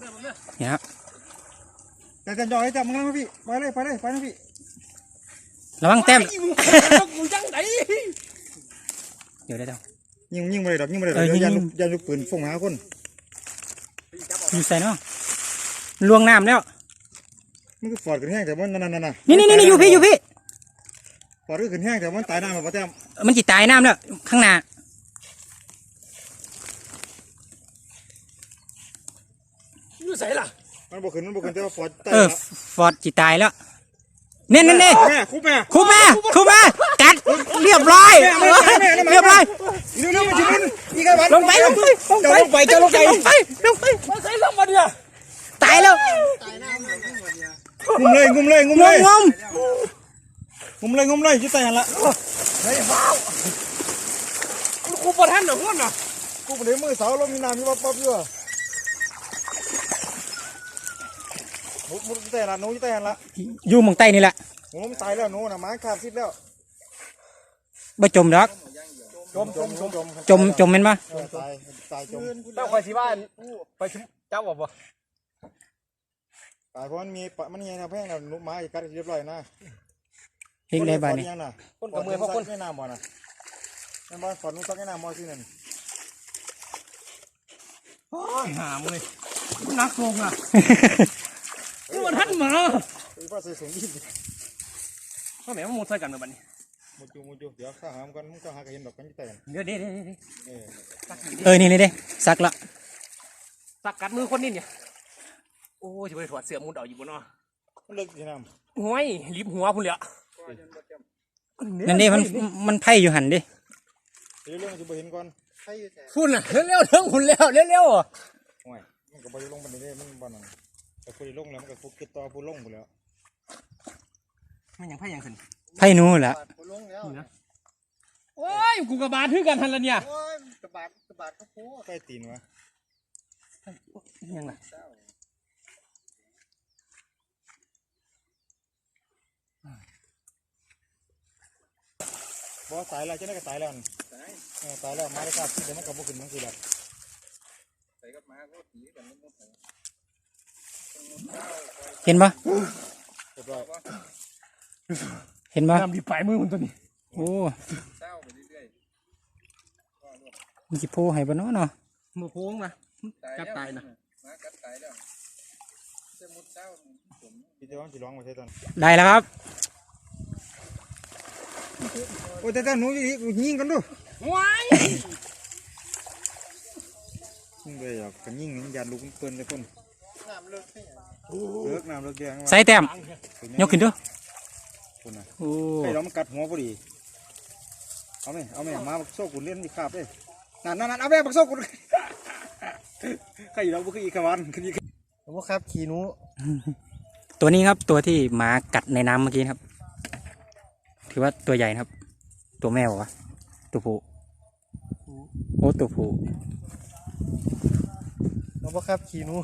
เนี่ยครับแต่จะย่อยจับมึงนะพี่ไปเลยไปเลยไปนะพี่ระวังแต้มมึงจังไหนเดี๋ยวได้เดี๋ยวยิงยิงไปเลยดอกยิงไปเลยดเออกอเดี๋ยวยันยิลูงกยันลูกปืนฟงหาคนอยู่ใส่เนาะลวงน้ำแล้วมันก็ฟอดขึ้นแห้งแต่ว่านั่นนั่นนั่นนี่นี่นี่อยู่พี่อยู่พี่ฟอดก็ขึ้นแห้งแต่ว่ามันตายน้ำแบบแต้มมันจิตายน้ำแล้วข้างหน้า อยู่ใส่ล่ะ มัน บกขึ้นมันบกขึ้นแต่ว่าฟอดตายเออฟอร์ดจิตายแล้วเนี่ยเนี่ยเนี่ยแม่คุบแม่ คุบมาคุบมากัดเรียบร้อยเรียบร้อยเร็วเร็วมันจะมุนอีกไอ้วันลงไปลงไปลงไปจะลงไปจะลงไปลงไปมาใส่ล่ะมาเนี่ยตายแล้วงุมเลยงุมเลยงุมงเลยงงงุมเลยงุมเลยจะตายหันละกูประทันเหรอพวกน่ะกูไปเลยมือเสาลมมีน้ำมีวับวับอยู่อะ มุดมุดจะตายหันละหนูจะตายหันละอยู่หมองใต้นี่แหละหนูมันตายแล้วหนูน่ะหมาขาบซิดแล้วบ่จมดอก จมจมจมจมจมจมแม่นปะเออตายตายจมเจ้าคอยสิบ้านไปชิเจ้าบอกบ่ตายเพราะมันมีปะมันยังนะแพงนะหนูหมาอีกกัดเรียบร้อยนะเฮ็ดได้บ้านนี่ยังน่ะคนกับมือพวกคนไม่น้ำบ่น่ะแม่นบ่ฝนนุ่งซักให้น้ำบ่สินั่นหามเลยนักลงอะ กูประทันมาไอ้ป้าใส่สูงยี่สิบพ่อแม่มาหมดใส่กันเลยบัดนี้มุดอยู่มุดอยู่เดี๋ยวข้าหามกันมึงก็หากระเห็นดอกกันที่แต่เดี๋ยวเดี๋ยวเดี๋ยวเออเออนี่นี่เด้ซักละสักกัดมือคนนี่เนี่ยโอ้ยจะไปถอดเสื้อมุดเอาอยู่บนนาะมันเลิกที่น้ห้วยรีบหัวพุ่นเลยนั่นดิมันมันไพ่อยู่หันดิเดี๋ยวเรื่องจะไปเห็นก่อนพุ่นอะเร็วๆเถิงพุ่นแล้วเร็วๆอะโอ้ยมันก็ไปลงบันไดมันบ่นั่น แต่คุยลงแล้วมันก็ฟุกกิดต่อผู้ลงไปแล้วมันยังไพ่ยังขึ้นไพ่นู้นแหละโอ้ยกูกับบาดคือกันทันละเนี่ยใกล้ตีนวะยังไงบ่ตายแล้วจะได้ก็ตายแล้วนั่นเออตายแล้วมาได้ครับเดี๋ยวมันก็บ่ขึ้นมันคือแล้ว เห็นปะเรียบร้อยเห็นปะน้ำดีปลายมือมันตัวนี้ โอ้มันสิโพให้บ่เนาะเนาะมือโค้งนะจับตายนะพี่จะว่าสิร้องมาใช่ตอนได้แล้วครับ โอ้ยแต่แต่หนูอีกยิงกันดูว้ายยิงไปอยากกันยิงนี่ยานลูกเปิ้นเลยคนน้ำ เลิกเลิกน้ำเลิกแดงใส่แต้มยกขึ้นดูคุณน่ะโอ้ไอ้เรามันกัดหัวพอดี เอาไหมเอาไหมมาบักโซ่กุนเล่นมีขาบเลยนั่นนั่นนั่นเอาไปบักโซ่กุนใครเราบุกอีกขวันขึ้นอีกว่าครับขี่นู้ตัวนี้ครับตัวที่หมากัดในน้ำเมื่อกี้นะครับ ถือว่าตัวใหญ่นะครับ ตัวแม่วะตัวผู้โอ้ตัวผู้ ว่าครับขี่นู้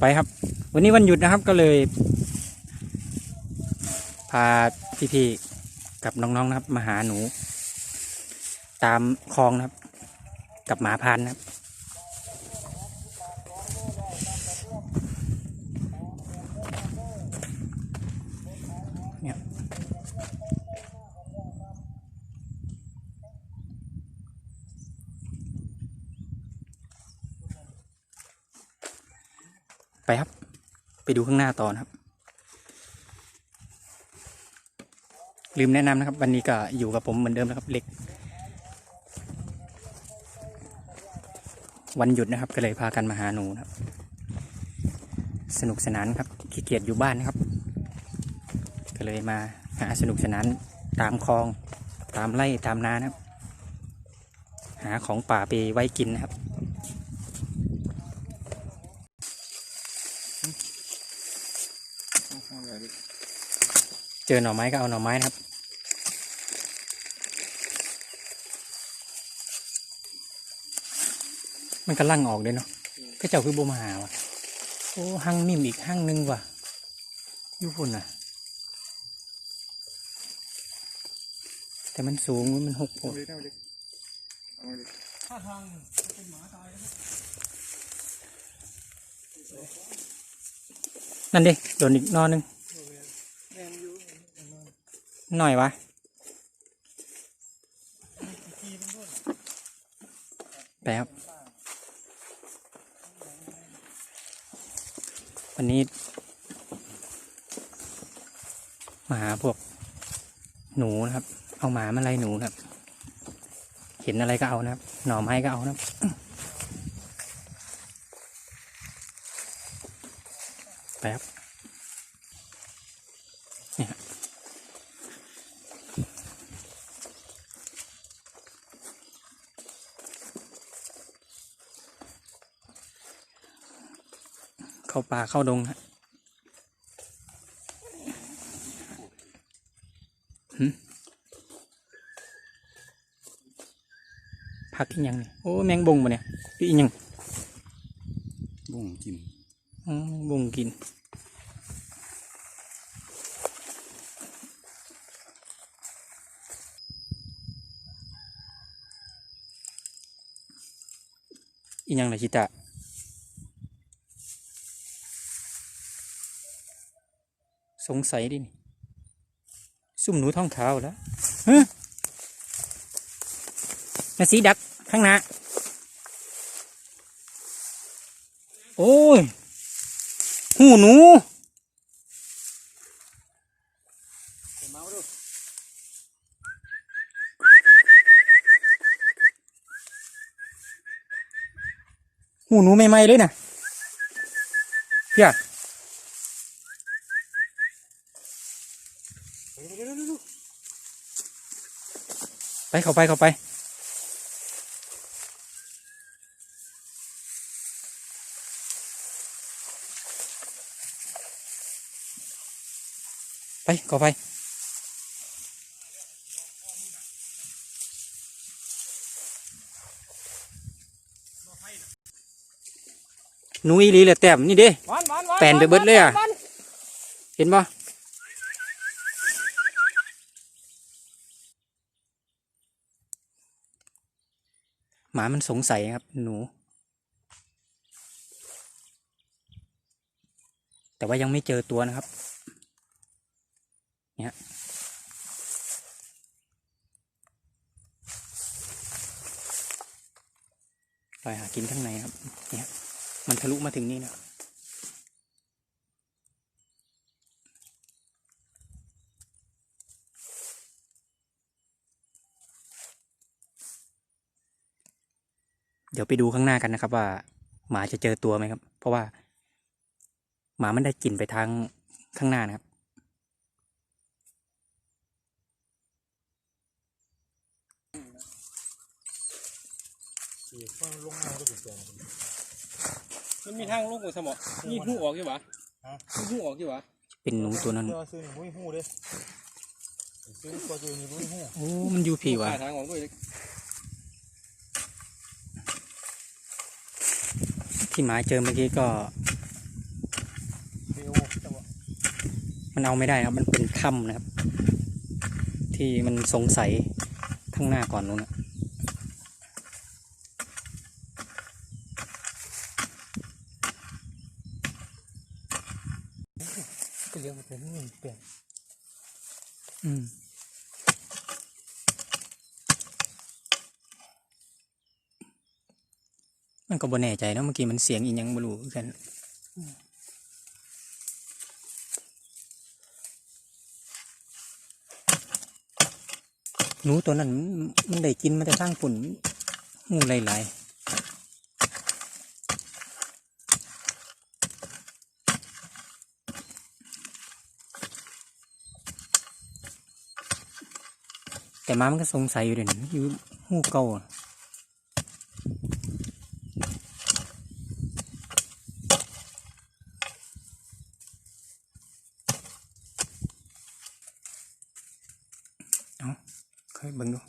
ไปครับ วันนี้วันหยุดนะครับก็เลย พาพี่ๆกับน้องๆนะครับ มาหาหนู ตามคลองนะครับ กับหมาพันธุ์นะครับ ไปครับ ไปดูข้างหน้าต่อนะครับ ลืมแนะนำนะครับ วันนี้ก็อยู่กับผมเหมือนเดิมนะครับ เล็ก วันหยุดนะครับ ก็เลยพากันมาหาหนูนะครับ สนุกสนานครับขี้เกียจอยู่บ้านนะครับ ก็เลยมาหาสนุกสนานตามคลองตามไร่ตามนานะครับ หาของป่าไปไว้กินนะครับ เจอหน่อไม้ก็เอาหน่อไม้นะครับมันก็ลั่งออกเลยเนาะก็เจ้าคือโบมาหาวะโอ้หั่งนิ่มอีกหั่งหนึงว่ะอยุพุ่นอะ แต่มันสูงมันหกโอ้ถ้าทางนั่นดิโดนอีกนอนหนึงแม่นอยู่ หน่อยวะไปครับวันนี้ มาหาพวก หนูนะครับ เอาหมามาไล่หนูนะครับ เห็นอะไรก็เอานะครับ หน่อไม้ก็เอานะครับไปครับเนี่ยครับ เข้าป่าเข้าดงฮะหึพักอีกยังเนี่ยโอ้แมงบงปะเนี่ยหรืออีกยังบุ้งกินอ๋อบงกินอีกยังไรชิตะ สงสัยดินี่ซุ่มหนูท้องขาวแล้วฮะนาสีดักข้างหน้า โอ้ย หูหนูหูหนูใหม่ๆเลยนะเพี่ย เร็วๆๆ ไปเข้าไปเข้าไป ไปเข้าไปหนูอีหลีเหลือแต้มนี่เด้หวานหวานหวานแปลนไปเบิดเลยอะหวานเห็นบ่ หมามันสงสัยครับ หนู แต่ว่ายังไม่เจอตัวนะครับ เนี่ยลอยหากินข้างในครับ เนี่ย มันทะลุมาถึงนี่นะ เดี๋ยวไปดูข้างหน้ากันนะครับ ว่าหมาจะเจอตัวไหมครับ เพราะว่า หมามันได้กลิ่นไปทางข้างหน้านะครับๆสีฟ้าลงมาก็เป็นตัวมันมันมีทางลงกับสมองนี่หูออกอยู่วะฮะนี่หูออกอยู่วะเป็นหนูตัวนั้นเสื้อซื้อนี่บุ้ยหู้เด้ซื้อตัวตัวนี้บุ้ยหู้โอ้มันอยู่ผีวะหาทางออกด้วย ที่หมาเจอเมื่อกี้ก็เร็วจังหวะมันเอาไม่ได้ครับ มันเป็นถ้ำนะครับ ที่มันสงสัยข้างหน้าก่อนนู้นนะก็เลี้ยงมันเป็นนี่เปลี่ยนอืม มันก็บ่แน่ใจเนอะเมื่อกี้มันเสียงอีหยังบ่รู้กันหนูตัวนั้นมันได้กินมาแต่สร้างฝุ่นหูหลายๆแต่มามันก็สงสัยอยู่เดี๋ยวนี้อยู่หูเก่า เอาเคยเบิ่งดู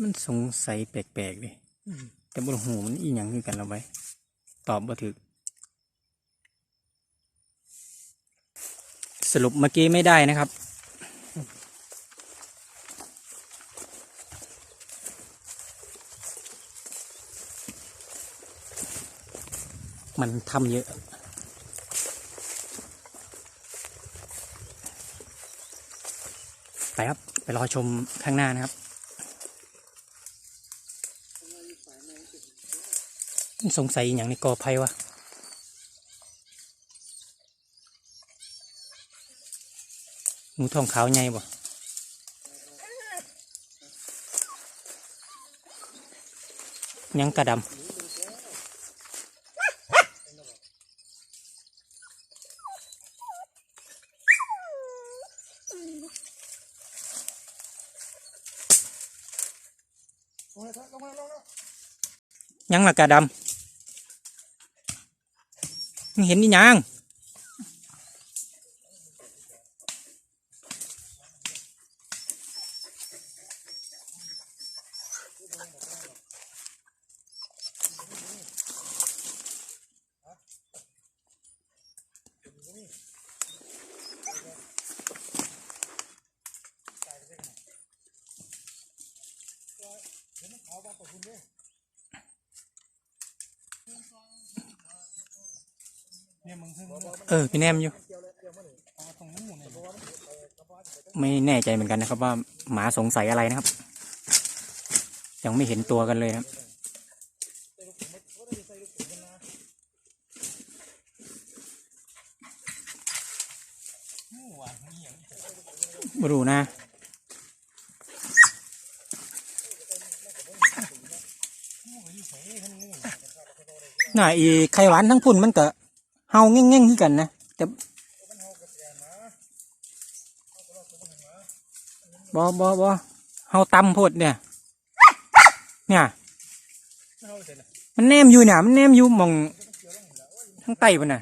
มันสงสัยแปลกๆดิแต่บนหูมันอีหยังคือกันเราไว้ ตอบบ่ถึก สรุปเมื่อกี้ไม่ได้นะครับ มันทำเยอะ ไปครับ ไปรอชมข้างหน้านะครับสงสัยอย่างในกอไผ่วะหนูทองขาวใหญ่บ่ยังกระดำ ยังละกระ เออพี่แนมอยู่ ไม่แน่ใจเหมือนกันนะครับ ว่าหมาสงสัยอะไรนะครับ ยังไม่เห็นตัวกันเลยครับบรูนะน่าอีไข่หวานทั้งพุ่นมันก็ เฮาเง่งๆคือกันนะแต่บอบอบอเฮาตำโพดเนี่ย เนี่ย มันแนมอยู่เนี่ยมันแนมอยู่มองทั้งไตปะน่ะ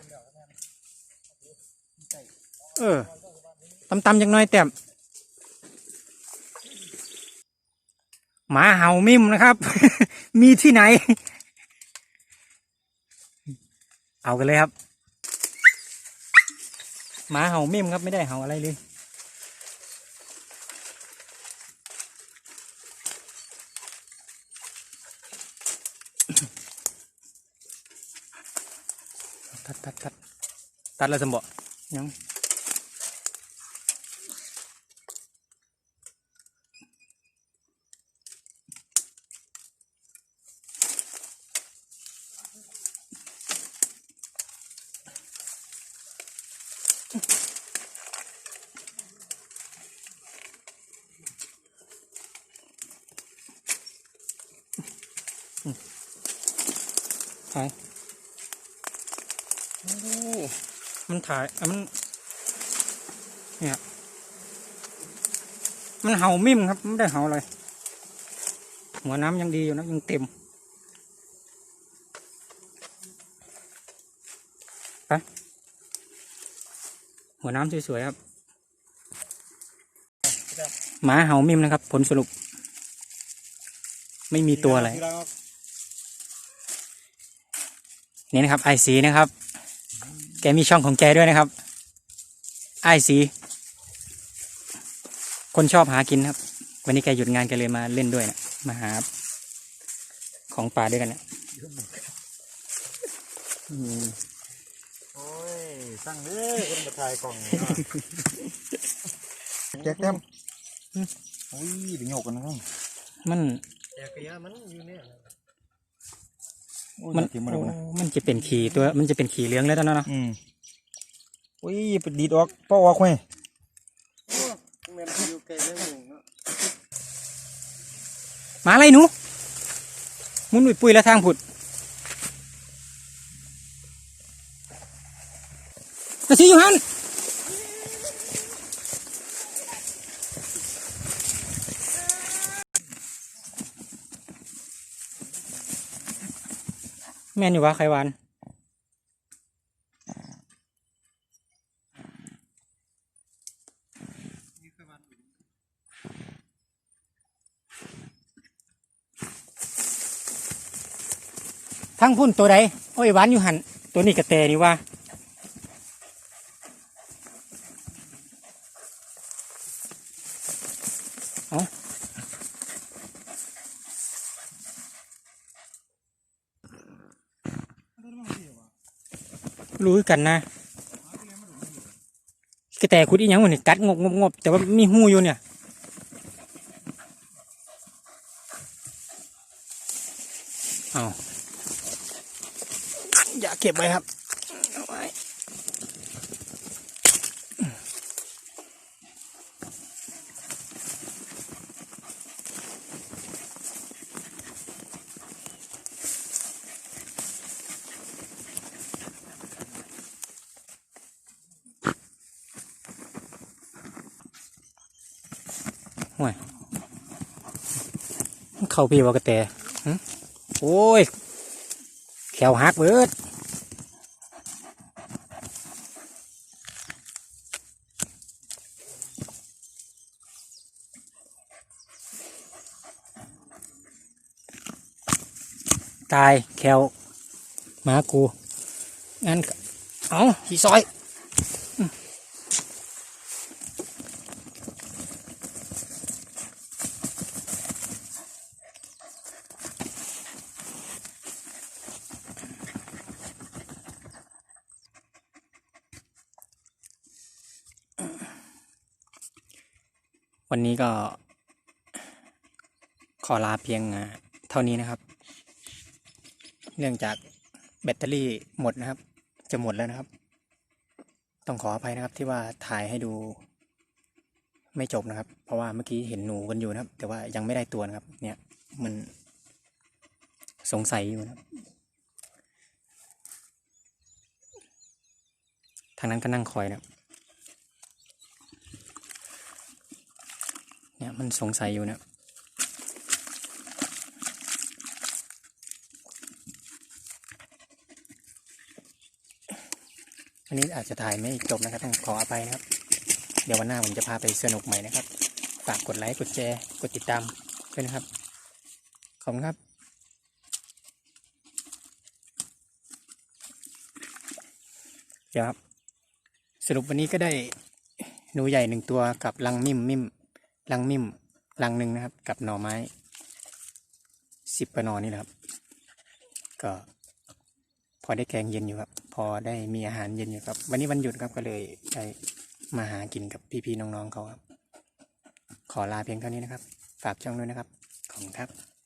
เออตำตำๆจักหน้อยแต้มหมาเห่ามิมนะครับ มีที่ไหน เอากันเลยครับ หมาเห่ามิมครับไม่ได้เห่าอะไรเลยตัดตัดตัดตัดแล้วสมบ่ยัง ถ่ายโอ้มันถ่ายอะมัน เนี่ย มันเห่ามิมครับไม่ได้เห่าอะไรหัวน้ำยังดีอยู่นะยังเต็มไปหัวน้ำสวยๆครับหมาเห่ามิมนะครับ ผลสรุป ไม่มีตัวอะไร นี่นะครับไอซีนะครับ แกมีช่องของแกด้วยนะครับไอซีคนชอบหากินครับ วันนี้แกหยุดงานแกเลยมาเล่นด้วยนะมาหาของป่าด้วยกันเนี่ยอืมโอ้ยสั่งเด้อคนมาถ่ายกล่องนี่เนาะแจกเต็มโอ้ยเดี๋ยวโยกกันนะครับมันแต่กระยามันอยู่เนี่ยโอ้ย มันเก็บมาแล้วนะมันจะเป็นขี่ตัว มันจะเป็นขี่เหลืองแล้วตอนนั้นเนาะอืมโอ้ยไปดีดออกป้อออกเว้ยแม่นอยู่ไกลไม่หงเนาะหมาอะไรหนูหมุนปุยปุยแล้วทางผุดกระสีอยู่หัน แม่นอยู่วะไขวานทั้งพุ่นตัวใดโอ้ยหวานอยู่หันตัวนี้กระแตนี่ว่า รู้คือกันนะกระแตคุดอีหยังมันนี่กัดงบงบงบแต่ว่ามีหูอยู่เนี่ยเอาอย่าเก็บไว้ครับ ห่วยเข้าพี่ว่ากระแตโอ้ยแขวหักเบิดตายแควหมากูงั้นเอาหีซอย วันนี้ก็ขอลาเพียงเท่านี้นะครับ เนื่องจากแบตเตอรี่หมดนะครับ จะหมดแล้วนะครับ ต้องขออภัยนะครับที่ว่าถ่ายให้ดู ไม่จบนะครับ เพราะว่าเมื่อกี้เห็นหนูกันอยู่นะครับ แต่ว่ายังไม่ได้ตัวนะครับ เนี่ยมันสงสัยอยู่นะครับทางนั้นก็นั่งคอยนะครับ เนี่ย มันสงสัยอยู่นะวันนี้อาจจะถ่ายไม่จบนะครับต้องขออภัยนะครับ เดี๋ยววันหน้าผมจะพาไปสนุกใหม่นะครับ ฝากกดไลค์ กดแชร์ กดติดตามด้วยนะครับ ขอบคุณครับเดี๋ยวครับ สรุปวันนี้ก็ได้หนูใหญ่หนึ่งตัวกับลังมิมมิม ลังมิ่มลังหนึ่งนะครับ กับหน่อไม้สิบกระนอนี่นะครับ ก็พอได้แกงเย็นอยู่ครับ พอได้มีอาหารเย็นอยู่ครับ วันนี้วันหยุดครับก็เลยได้มาหากินกับพี่ๆน้องๆเขาครับ ขอลาเพียงเท่านี้นะครับ ฝากช่องด้วยนะครับ ขอบคุณครับ